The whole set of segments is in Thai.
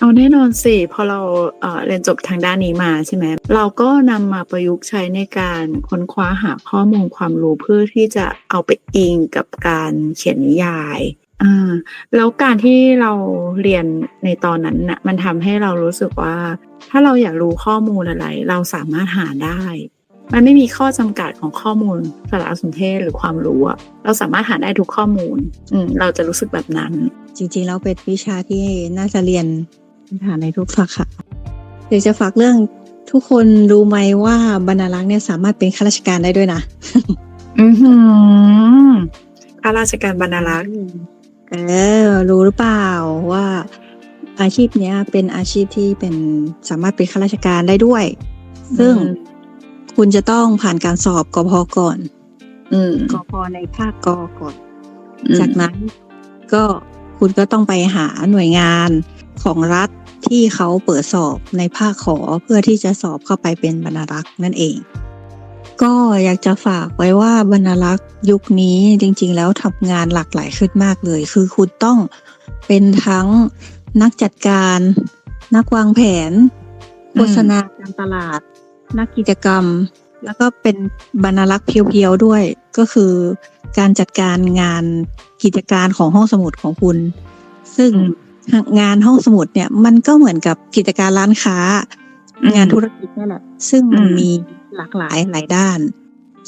เอาแน่นอนสิพอเราเเรียนจบทางด้านนี้มาใช่ไหมเราก็นำมาประยุกต์ใช้ในการค้นคว้าหาข้อมูลความรู้เพื่อที่จะเอาไปอิงกับการเขียนนิยายอ่าแล้วการที่เราเรียนในตอนนั้นน่ะมันทำให้เรารู้สึกว่า ถ้าเราอยากรู้ข้อมูลอะไร เราสามารถหาได้ มันไม่มีข้อจำกัดของข้อมูลสารสนเทศหรือความรู้อะเราสามารถหาได้ทุกข้อมูลอืมเราจะรู้สึกแบบนั้น จริงๆแล้วเป็นวิชาที่น่าจะเรียน ผ่านในทุกสาขาเดี๋ยวจะฝากเรื่องทุกคนรู้ไหมว่าบรรณารักษ์เนี่ยสามารถเป็นข้าราชการได้ด้วยนะ อือหือข้าราชการบรรณารักษ์เออรู้หรือเปล่าว่า อาชีพเนี้ยเป็นอาชีพที่เป็นสามารถเป็นข้าราชการได้ด้วย ซึ่งอืมคุณจะต้องผ่านการสอบกพก่อน อืมกพในภาคกก่อน จากนั้นก็คุณก็ต้องไปหาหน่วยงาน ของรัฐที่เขาเปิดสอบในภาคขอเพื่อที่จะสอบเข้าไปเป็นบรรณารักษ์นั่นเอง ก็อยากจะฝากไว้ว่าบรรณารักษ์ยุคนี้จริงๆ แล้วทำงานหลากหลายขึ้นมากเลย คือคุณต้องเป็นทั้งนักจัดการ นักวางแผน โฆษณาการตลาด นักกิจกรรม แล้วก็เป็นบรรณารักษ์เพียวๆด้วย ก็คือการจัดการงานกิจการของห้องสมุดของคุณ ซึ่ง งานห้องสมุดเนี่ยมันก็เหมือนกับกิจการร้านค้าอืมงานธุรกิจนั่นแหละซึ่งมันอืมมีหลากหลายหลายด้าน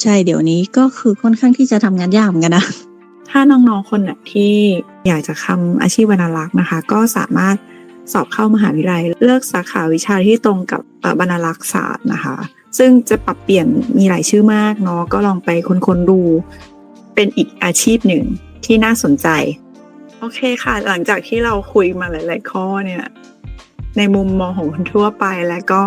ใช่เดี๋ยวนี้ก็คือค่อนข้างที่จะทำงานยากเหมือนกันนะถ้าน้องๆคนไหนที่อยากจะทำอาชีพบรรณารักษ์นะคะ ก็สามารถสอบเข้ามหาวิทยาลัย เลือกสาขาวิชาที่ตรงกับเอ่อบรรณารักษ์ศาสตร์นะคะ ซึ่งจะปรับเปลี่ยนมีหลายชื่อมากเนาะก็ลองไปค้นๆดู เป็นอีกอาชีพหนึ่งที่น่าสนใจ โอเคค่ะ หลังจากที่เราคุยมาหลาย ๆ ข้อเนี่ยในมุมมองของคนทั่วไปและก็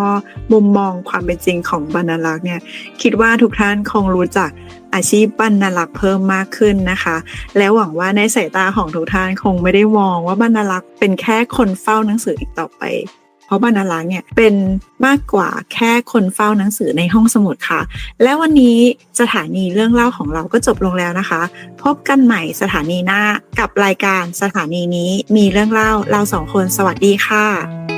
มุมมองความเป็นจริงของบรรณารักษ์เนี่ยคิดว่าทุกท่านคงรู้จักอาชีพบรรณารักษ์เพิ่มมากขึ้นนะคะ และหวังว่าในสายตาของทุกท่านคงไม่ได้มองว่าบรรณารักษ์เป็นแค่คนเฝ้าหนังสืออีกต่อไป ราะบรรณารักษ์เนี่ยเป็นมากกว่าแค่คนเฝ้าหนังสือในห้องสมุดค่ะ และวันนี้สถานีเรื่องเล่าของเราก็จบลงแล้วนะคะ พบกันใหม่สถานีหน้ากับรายการสถานีนี้มีเรื่องเล่าเราสองคนสวัสดีค่ะ